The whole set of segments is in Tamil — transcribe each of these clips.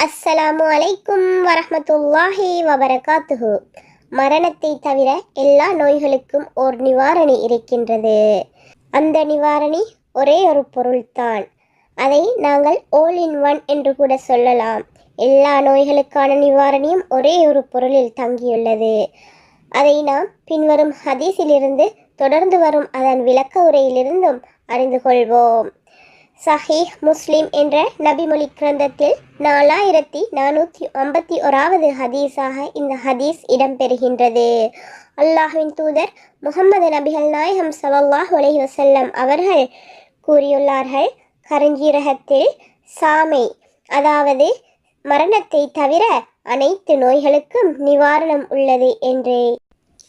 அஸ்ஸலாமு அலைக்கும் வரமத்துல்லாஹி வபரகாத்துஹு. மரணத்தை தவிர எல்லா நோய்களுக்கும் ஓர் நிவாரணி இருக்கின்றது. அந்த நிவாரணி ஒரே ஒரு பொருள்தான். அதை நாங்கள் ஓல் இன் ஒன் என்று கூட சொல்லலாம். எல்லா நோய்களுக்கான நிவாரணியும் ஒரே ஒரு பொருளில் தங்கியுள்ளது. அதை நாம் பின்வரும் ஹதீஸிலிருந்து தொடர்ந்து வரும் அதன் விளக்க உரையிலிருந்தும் அறிந்து கொள்வோம். சஹீஹ் முஸ்லிம் என்ற நபிமொழி கிரந்தத்தில் நாலாயிரத்தி நானூற்றி ஐம்பத்தி ஓராவது ஹதீஸாக இந்த ஹதீஸ் இடம்பெறுகின்றது. அல்லாஹுவின் தூதர் முகமது நபிகள் நாயகம் சவல்லாஹ் உலகி வசல்லம் அவர்கள் கூறியுள்ளார்கள் கருஞ்சீரகத்தில் சாமை அதாவது மரணத்தை தவிர அனைத்து நோய்களுக்கும் நிவாரணம் உள்ளது என்று.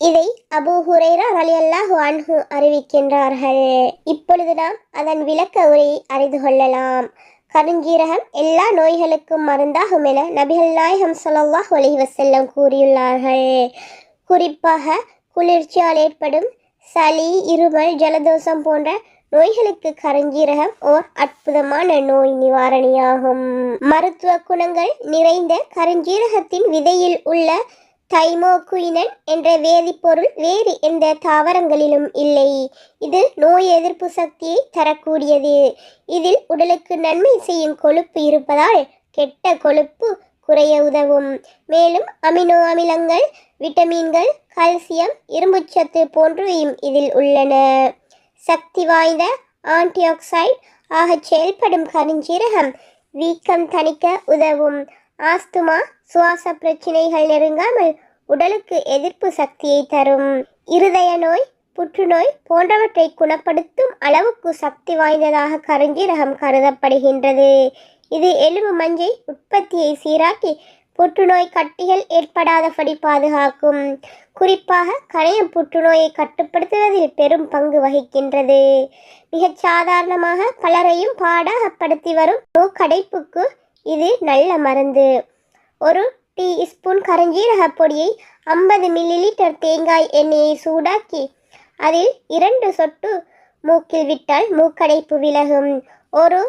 இதை அபூ ஹுரைரா ரலியல்லாஹு அன்ஹு அறிவிக்கின்றார்கள். இப்பொழுது நாம் அதன் விளக்க உரையை அறிந்து கொள்ளலாம். கருஞ்சீரகம் எல்லா நோய்களுக்கும் மருந்தாகும் என நபிகள் நாயகம் ஸல்லல்லாஹு அலைஹி வஸல்லம் கூறியுள்ளார்கள். குறிப்பாக குளிர்ச்சியால் ஏற்படும் சளி இருமல் ஜலதோஷம் போன்ற நோய்களுக்கு கருஞ்சீரகம் ஓர் அற்புதமான நோய் நிவாரணியாகும். மருத்துவ குணங்கள் நிறைந்த கருஞ்சீரகத்தின் விதையில் உள்ள தைமோகுயினன் என்ற வேதிப்பொருள் வேறு எந்த தாவரங்களிலும் இல்லை. இது நோய் எதிர்ப்பு சக்தியை தரக்கூடியது. இதில் உடலுக்கு நன்மை செய்யும் கொழுப்பு இருப்பதால் கெட்ட கொழுப்பு குறைய உதவும். மேலும் அமினோ அமிலங்கள் விட்டமின்கள் கால்சியம் இரும்புச்சத்து போன்றவையும் இதில் உள்ளன. சக்தி வாய்ந்த ஆன்டிஆக்சைடு ஆக செயல்படும் கருஞ்சீரகம் வீக்கம் தணிக்க உதவும். ஆஸ்துமா சுவாச பிரச்சினைகள் நெருங்காமல் உடலுக்கு எதிர்ப்பு சக்தியை தரும். இருதய நோய் புற்றுநோய் போன்றவற்றை குணப்படுத்தும் அளவுக்கு சக்தி வாய்ந்ததாக கருஞ்சீரகம் கருதப்படுகின்றது. இது எலும்பு மஞ்சை உற்பத்தியை சீராக்கி புற்றுநோய் கட்டிகள் ஏற்படாதபடி பாதுகாக்கும். குறிப்பாக கணையம் புற்றுநோயை கட்டுப்படுத்துவதில் பெரும் பங்கு வகிக்கின்றது. மிகச் சாதாரணமாக பலரையும் பாடாகப்படுத்தி வரும் கடைப்புக்கு இது நல்ல மருந்து. ஒரு டீ ஸ்பூன் கரஞ்சீரக பொடியை ஐம்பது மில்லி லிட்டர் தேங்காய் எண்ணெயை சூடாக்கி அதில் இரண்டு சொட்டு மூக்கில் விட்டால் மூக்கடைப்பு விலகும். ஒரு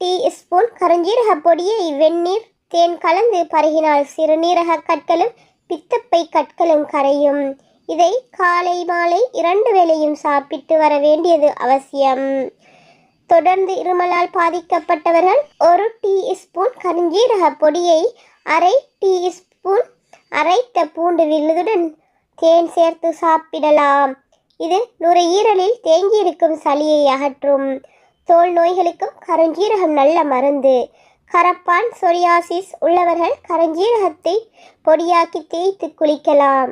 டீ ஸ்பூன் கரஞ்சீரக பொடியை வெந்நீர் தேன் கலந்து பருகினால் சிறுநீரக கற்களும் பித்தப்பை கற்களும் கரையும். இதை காலை மாலை இரண்டு வேளையும் சாப்பிட்டு வர வேண்டியது அவசியம். தொடர்ந்து இருமலால் பாதிக்கப்பட்டவர்கள் ஒரு டீ ஸ்பூன் கருஞ்சீரக பொடியை அரை டீ ஸ்பூன் அரைத்த பூண்டு விழுதுடன் தேன் சேர்த்து சாப்பிடலாம். இது நுரையீரலில் தேங்கியிருக்கும் சளியை அகற்றும். தோல் நோய்களுக்கும் கருஞ்சீரகம் நல்ல மருந்து. கரப்பான் சொரியாசிஸ் உள்ளவர்கள் கருஞ்சீரகத்தை பொடியாக்கி தேய்த்து குளிக்கலாம்.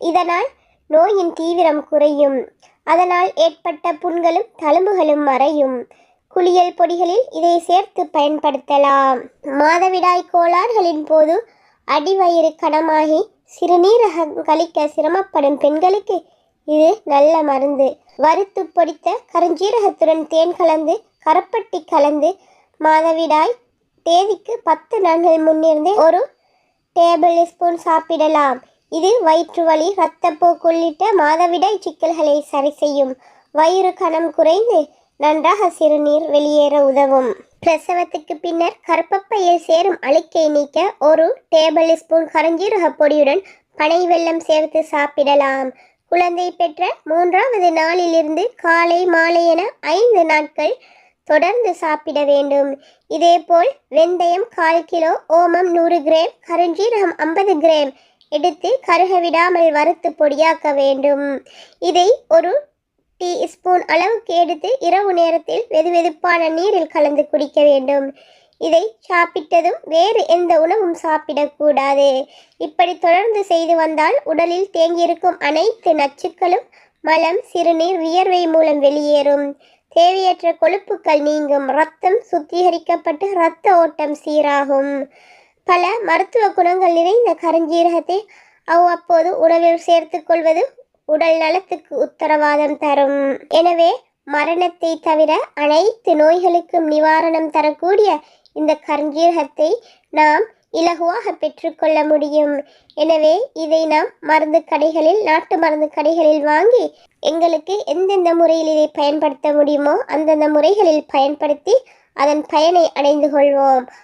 இதனால் நோயின் தீவிரம் குறையும். அதனால் ஏற்பட்ட புண்களும் தழும்புகளும் மறையும். குளியல் பொடிகளில் இதை சேர்த்து பயன்படுத்தலாம். மாதவிடாய் கோளாறுகளின் போது அடிவயிறு கனமாகி சிறுநீரகம் கழிக்க சிரமப்படும் பெண்களுக்கு இது நல்ல மருந்து. வறுத்து பொடித்த கருஞ்சீரகத்துடன் தேன் கலந்து கரப்பட்டி கலந்து மாதவிடாய் தேதிக்கு பத்து நாட்கள் முன்னிருந்தே ஒரு டேபிள் ஸ்பூன் சாப்பிடலாம். இது வயிற்று வலி இரத்தப்போக்கு உள்ளிட்ட மாதவிடாய் சிக்கல்களை சரி செய்யும். வயிறு கணம் குறைந்து நன்றாக சிறுநீர் வெளியேற உதவும். பிரசவத்துக்கு பின்னர் கருப்பப்பையில் சேரும் அழுக்கை நீக்க ஒரு டேபிள் ஸ்பூன் கரஞ்சீரக பொடியுடன் பனை வெள்ளம் சேர்த்து சாப்பிடலாம். குழந்தை பெற்ற மூன்றாவது நாளிலிருந்து காலை மாலை என ஐந்து நாட்கள் தொடர்ந்து சாப்பிட வேண்டும். இதேபோல் வெந்தயம் கால் கிலோ ஓமம் நூறு கிராம் கருஞ்சீரகம் ஐம்பது கிராம் எடுத்து கருக விடாமல் வறுத்து பொடியாக்க வேண்டும். இதை ஒரு டீ ஸ்பூன் அளவுக்கு எடுத்து இரவு நேரத்தில் வெதுவெதுப்பான நீரில் கலந்து குடிக்க வேண்டும். இதை சாப்பிட்டதும் வேறு எந்த உணவும் சாப்பிடக்கூடாது. இப்படி தொடர்ந்து செய்து வந்தால் உடலில் தேங்கியிருக்கும் அனைத்து நச்சுக்களும் மலம் சிறுநீர் வியர்வை மூலம் வெளியேறும். தேவையற்ற கொழுப்புக்கள் நீங்கும். ரத்தம் சுத்திகரிக்கப்பட்டு இரத்த ஓட்டம் சீராகும். பல மருத்துவ குணங்கள் நிறைந்த கருஞ்சீரகத்தை அவ்வப்போது உணவில் சேர்த்துக்கொள்வது உடல் நலத்துக்கு உத்தரவாதம் தரும். எனவே மரணத்தை தவிர அனைத்து நோய்களுக்கும் நிவாரணம் தரக்கூடிய இந்த கருஞ்சீரகத்தை நாம் இலகுவாக பெற்றுக்கொள்ள முடியும். எனவே இதை நாம் மருந்து கடைகளில் நாட்டு மருந்து கடைகளில் வாங்கி எங்களுக்கு எந்தெந்த முறையில் இதை பயன்படுத்த முடியுமோ அந்தந்த முறைகளில் பயன்படுத்தி அதன் பயனை அடைந்து கொள்வோம்.